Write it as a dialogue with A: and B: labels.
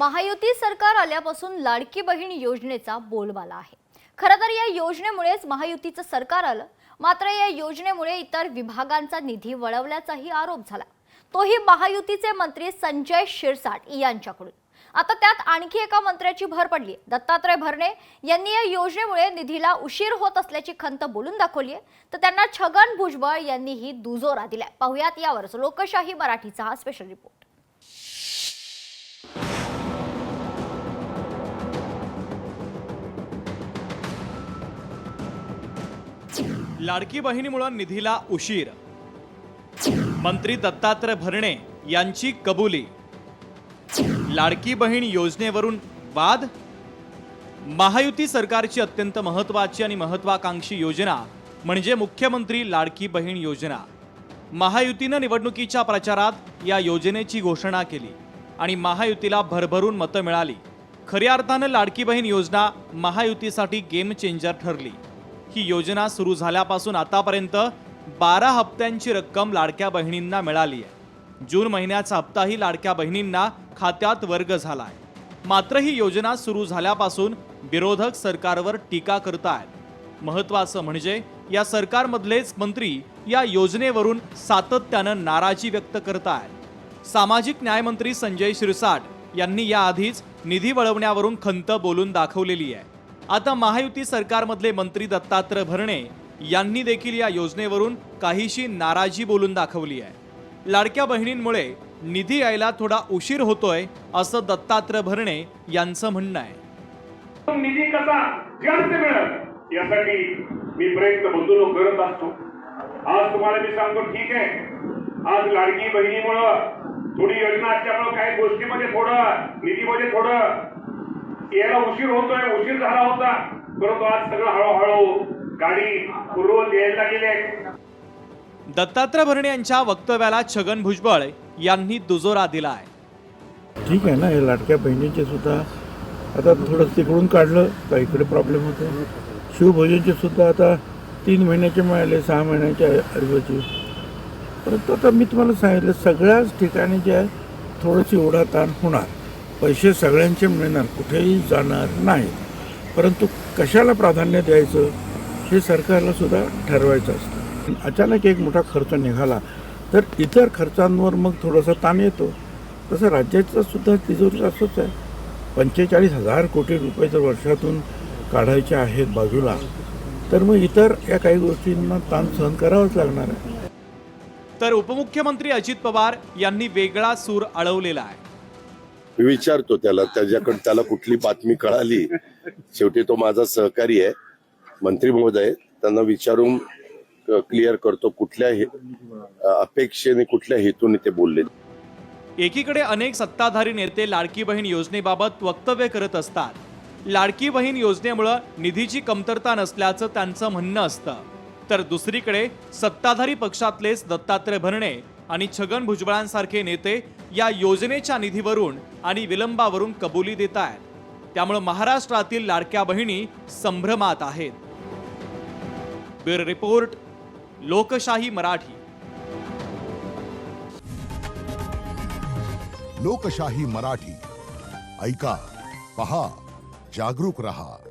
A: महायुती सरकार आल्यापासून लाडकी बहीण योजनेचा बोलबाला आहे. खरं तर या योजनेमुळेच महायुतीचं सरकार आलं. मात्र या योजनेमुळे इतर विभागांचा निधी वळवल्याचाही आरोप झाला. तोही महायुतीचे मंत्री संजय शिरसाट यांच्याकडून. आता त्यात आणखी एका मंत्र्याची भर पडली दत्तात्रय भरणे यांनी या योजनेमुळे निधीला उशीर होत असल्याची खंत बोलून दाखवली तर त्यांना छगन भुजबळ यांनीही दुजोरा दिलाय. पाहुयात यावरच लोकशाही मराठीचा हा स्पेशल रिपोर्ट
B: लाडकी बहिणीमुळे निधीला उशीर. मंत्री दत्तात्रय भरणे यांची कबुली. लाडकी बहीण योजनेवरून वाद? महायुती सरकारची अत्यंत महत्वाची आणि महत्वाकांक्षी योजना म्हणजे मुख्यमंत्री लाडकी बहीण योजना. महायुतीनं निवडणुकीच्या प्रचारात या योजनेची घोषणा केली आणि महायुतीला भरभरून मतं मिळाली. खऱ्या अर्थानं लाडकी बहीण योजना महायुतीसाठी गेम चेंजर ठरली. ही योजना सुरू झाल्यापासून आतापर्यंत बारा हप्त्यांची रक्कम लाडक्या बहिणींना मिळाली आहे. जून महिन्याचा हप्ताही लाडक्या बहिणींना खात्यात वर्ग झाला आहे मात्र ही योजना सुरू झाल्यापासून विरोधक सरकारवर टीका करतायत. महत्वाचं म्हणजे या सरकारमधलेच मंत्री या योजनेवरून सातत्यानं नाराजी व्यक्त करतायत. सामाजिक न्यायमंत्री संजय शिरसाट यांनी याआधीच निधी वळवण्यावरून खंत बोलून दाखवलेली आहे. आता महायुती सरकारमधले मंत्री दत्तात्रय भरणे यांनी देखील या योजनेवरून काहीशी नाराजी बोलून दाखवली आहे. लाडक्या बहिणींमुळे निधी यायला थोडा उशीर होतोय असं दत्तात्रय भरणे यांचं म्हणणं आहे.
C: निधी कसा जास्त मिळत यासाठी मी प्रयत्न बंधून करत असतो. आज तुम्हाला मी सांगतो ठीक आहे. आज लाडकी बहिणीमुळं थोडी योजना असल्यामुळं काही गोष्टीमध्ये थोडं निधीमध्ये थोडं यायला उशीर होतोय उशीर झाला होता. परंतु आज सगळं हळूहळू गाडी पूर्वत यायला गेले
B: दत्तात्रय भरणे यांच्या वक्तव्याला छगन भुजबळ यांनी दुजोरा दिलाय.
D: ठीक आहे ना हे लाडक्या बहिणीचे सुद्धा आता थोडं तिकडून काढलं तर इकडे प्रॉब्लेम होतो शिवभोजनचे सुद्धा आता तीन महिन्याचे मिळाले सहा महिन्याच्या ऐवजी परंतु आता मी तुम्हाला सांगितलं सगळ्याच ठिकाणी जे आहे थोडंशी ओढाताण होणार. पैसे सगळ्यांचे मिळणार कुठेही जाणार नाही. परंतु कशाला प्राधान्य द्यायचं? हे सरकारला सुद्धा ठरवायचं असतं. अचानक एक मोठा खर्च निघाला तर इतर खर्चांवर मग थोडासा ताण येतो. तसं राज्याचा सुद्धा तिजोरी असंच आहे. पंचेचाळीस हजार कोटी रुपये जर वर्षातून काढायचे आहेत बाजूला तर मग इतर या काही गोष्टींना ताण सहन करावाच लागणार आहे.
B: तर उपमुख्यमंत्री अजित पवार यांनी वेगळा सूर अळवलेला आहे.
E: मी विचारतो त्याला त्याच्याकडे त्याला कुठली बातमी कळाली? शेवटी तो माझा सहकारी आहे मंत्री महोदय त्यांना विचारून क्लिअर करतो कुठल्या अपेक्षेने कुठल्या हेतूने ते बोलले.
B: एकीकडे अनेक सत्ताधारी नेते लाडकी बहीण योजनेबाबत वक्तव्य करत असतात. लाडकी बहीण योजनेमुळं निधीची कमतरता नसल्याचं त्यांचं म्हणणं असतं. तर दुसरीकडे सत्ताधारी पक्षातलेच दत्तात्रय भरणे आणि छगन भुजबळांसारखे नेते या योजनेच्या निधीवरून आणि विलंबावरून कबुली देत आहेत. त्यामुळं महाराष्ट्रातील लाडक्या बहिणी संभ्रमात आहेत. ब्युरो रिपोर्ट लोकशाही मराठी.
F: लोकशाही मराठी. ऐका पहा जागरूक रहा.